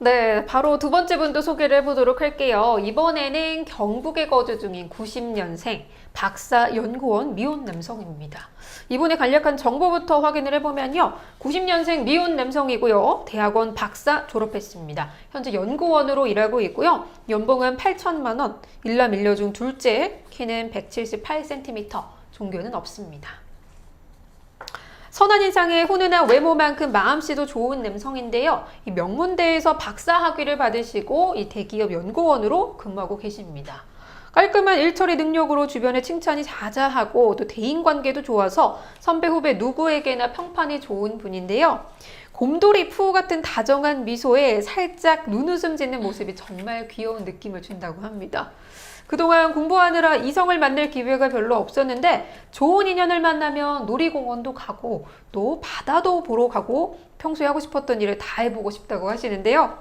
네, 바로 두 번째 분도 소개를 해보도록 할게요. 이번에는 경북에 거주 중인 90년생 박사 연구원 미혼 남성입니다. 이분의 간략한 정보부터 확인을 해보면요. 90년생 미혼 남성이고요. 대학원 박사 졸업했습니다. 현재 연구원으로 일하고 있고요. 연봉은 8천만 원, 일남 일녀 중 둘째, 키는 178cm, 종교는 없습니다. 선한 인상에 훈훈한 외모만큼 마음씨도 좋은 남성인데요. 이 명문대에서 박사 학위를 받으시고 이 대기업 연구원으로 근무하고 계십니다. 깔끔한 일처리 능력으로 주변의 칭찬이 자자하고 또 대인관계도 좋아서 선배 후배 누구에게나 평판이 좋은 분인데요. 곰돌이 푸 같은 다정한 미소에 살짝 눈웃음 짓는 모습이 정말 귀여운 느낌을 준다고 합니다. 그동안 공부하느라 이성을 만날 기회가 별로 없었는데 좋은 인연을 만나면 놀이공원도 가고 또 바다도 보러 가고 평소에 하고 싶었던 일을 다 해보고 싶다고 하시는데요.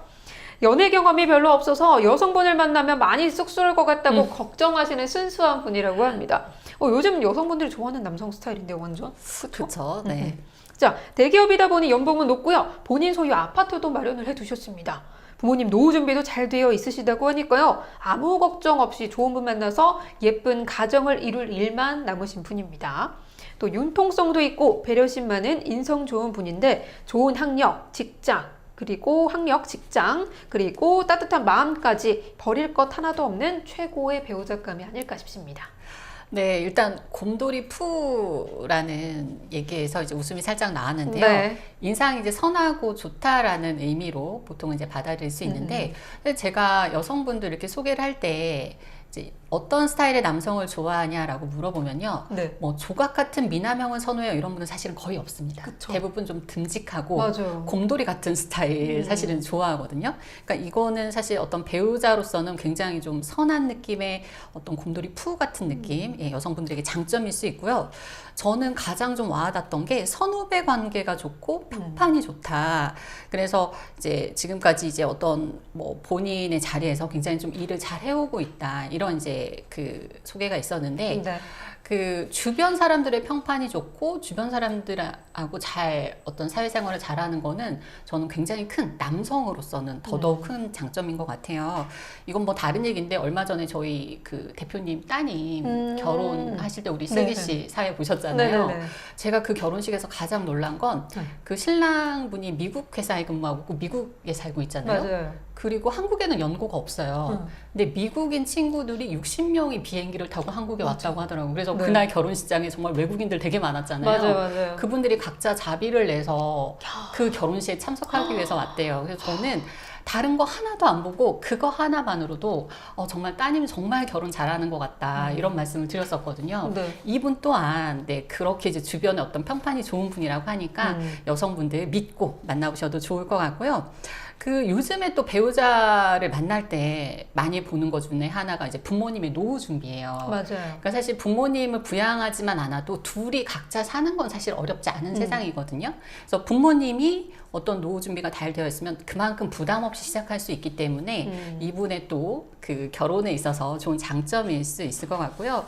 연애 경험이 별로 없어서 여성분을 만나면 많이 쑥스러울 것 같다고 음. 걱정하시는 순수한 분이라고 합니다. 어, 요즘 여성분들이 좋아하는 남성 스타일인데요, 완전. 그렇죠. 네. 자, 대기업이다 보니 연봉은 높고요. 본인 소유 아파트도 마련을 해 두셨습니다. 부모님 노후 준비도 잘 되어 있으시다고 하니까요. 아무 걱정 없이 좋은 분 만나서 예쁜 가정을 이룰 일만 남으신 분입니다. 또 융통성도 있고 배려심 많은 인성 좋은 분인데 좋은 학력, 직장, 그리고 학력, 직장, 그리고 따뜻한 마음까지 버릴 것 하나도 없는 최고의 배우자감이 아닐까 싶습니다. 네, 일단 곰돌이 푸라는 얘기에서 이제 웃음이 살짝 나왔는데요. 네. 인상이 이제 선하고 좋다라는 의미로 보통 이제 받아들일 수 있는데 제가 여성분들 이렇게 소개를 할때 이제 어떤 스타일의 남성을 좋아하냐라고 물어보면요. 네. 뭐 조각 같은 미남형을 선호해요 이런 분은 사실은 거의 없습니다. 그쵸. 대부분 좀 듬직하고 맞아요. 곰돌이 같은 스타일 음. 사실은 좋아하거든요. 그러니까 이거는 사실 어떤 배우자로서는 굉장히 좀 선한 느낌의 어떤 곰돌이 푸 같은 느낌 음. 예, 여성분들에게 장점일 수 있고요. 저는 가장 좀 와닿았던 게 선후배 관계가 좋고 평판이 좋다. 그래서 이제 지금까지 이제 어떤 뭐 본인의 자리에서 굉장히 좀 일을 잘 해오고 있다 이런 이제 그 소개가 있었는데 네. 그 주변 사람들의 평판이 좋고 주변 사람들하고 잘 어떤 사회생활을 잘하는 거는 저는 굉장히 큰 남성으로서는 더더욱 큰 장점인 것 같아요. 이건 뭐 다른 얘기인데 얼마 전에 저희 그 대표님 따님 음. 결혼하실 때 우리 네네. 슬기 씨 사회 보셨잖아요. 네네네. 제가 그 결혼식에서 가장 놀란 건 네. 그 신랑 분이 미국 회사에 근무하고 있고 미국에 살고 있잖아요. 맞아요. 그리고 한국에는 연고가 없어요. 응. 근데 미국인 친구들이 60명이 비행기를 타고 한국에 왔다고 하더라고요. 그래서 네. 그날 결혼식장에 정말 외국인들 되게 많았잖아요. 맞아요, 맞아요. 그분들이 각자 자비를 내서 그 결혼식에 참석하기 위해서 왔대요. 그래서 저는 다른 거 하나도 안 보고 그거 하나만으로도 어, 정말 따님 정말 결혼 잘하는 것 같다 이런 말씀을 드렸었거든요. 네. 이분 또한 네 그렇게 이제 주변에 어떤 평판이 좋은 분이라고 하니까 음. 여성분들 믿고 만나보셔도 좋을 것 같고요. 그 요즘에 또 배우자를 만날 때 많이 보는 것 중에 하나가 이제 부모님의 노후 준비예요. 맞아요. 그러니까 사실 부모님을 부양하지만 않아도 둘이 각자 사는 건 사실 어렵지 않은 음. 세상이거든요. 그래서 부모님이 어떤 노후 준비가 잘 되어 있으면 그만큼 부담 없이 시작할 수 있기 때문에 음. 이분의 또 그 결혼에 있어서 좋은 장점일 수 있을 것 같고요.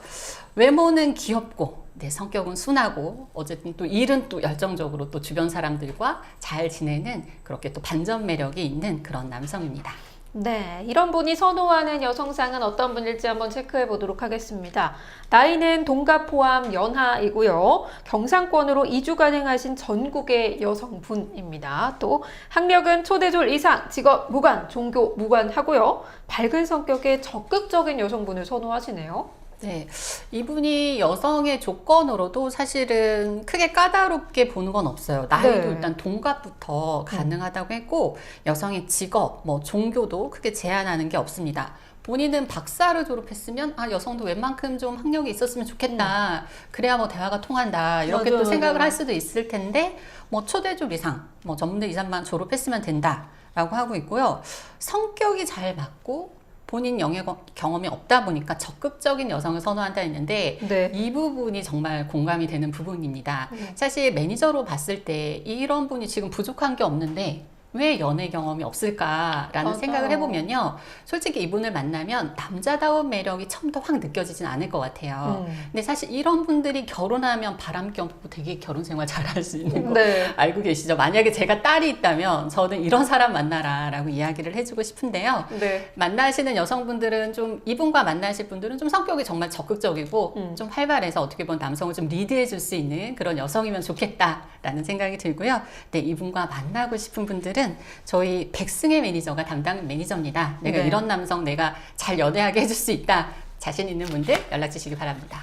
외모는 귀엽고 네, 성격은 순하고 어쨌든 또 일은 또 열정적으로 또 주변 사람들과 잘 지내는 그렇게 또 반전 매력이 있는 그런 남성입니다. 네, 이런 분이 선호하는 여성상은 어떤 분일지 한번 체크해 보도록 하겠습니다. 나이는 동갑 포함 연하이고요. 경상권으로 이주 가능하신 전국의 여성분입니다. 또 학력은 초대졸 이상, 직업 무관, 종교 무관하고요. 밝은 성격의 적극적인 여성분을 선호하시네요. 네, 이분이 여성의 조건으로도 사실은 크게 까다롭게 보는 건 없어요. 나이도 네. 일단 동갑부터 가능하다고 했고 여성의 직업, 뭐 종교도 크게 제한하는 게 없습니다. 본인은 박사를 졸업했으면 아 여성도 웬만큼 좀 학력이 있었으면 좋겠다. 그래야 뭐 대화가 통한다. 이렇게 맞아요, 또 생각을 맞아요. 할 수도 있을 텐데 뭐 초대졸 이상, 뭐 전문대 이상만 졸업했으면 된다라고 하고 있고요. 성격이 잘 맞고 본인 영역 경험이 없다 보니까 적극적인 여성을 선호한다 했는데 네. 이 부분이 정말 공감이 되는 부분입니다. 음. 사실 매니저로 봤을 때 이런 분이 지금 부족한 게 없는데 왜 연애 경험이 없을까라는 맞아요. 생각을 해보면요. 솔직히 이분을 만나면 남자다운 매력이 처음부터 확 느껴지진 않을 것 같아요. 음. 근데 사실 이런 분들이 결혼하면 바람 껴고 되게 결혼 생활 잘할 수 있는 거 네. 알고 계시죠? 만약에 제가 딸이 있다면 저는 이런 사람 만나라라고 이야기를 해주고 싶은데요. 네. 만나시는 여성분들은 좀 이분과 만나실 분들은 좀 성격이 정말 적극적이고 음. 좀 활발해서 어떻게 보면 남성을 좀 리드해 줄 수 있는 그런 여성이면 좋겠다라는 생각이 들고요. 네, 이분과 만나고 싶은 분들은 저희 백승의 매니저가 담당 매니저입니다. 내가 네. 이런 남성 내가 잘 연애하게 해줄 수 있다. 자신 있는 분들 연락 주시기 바랍니다.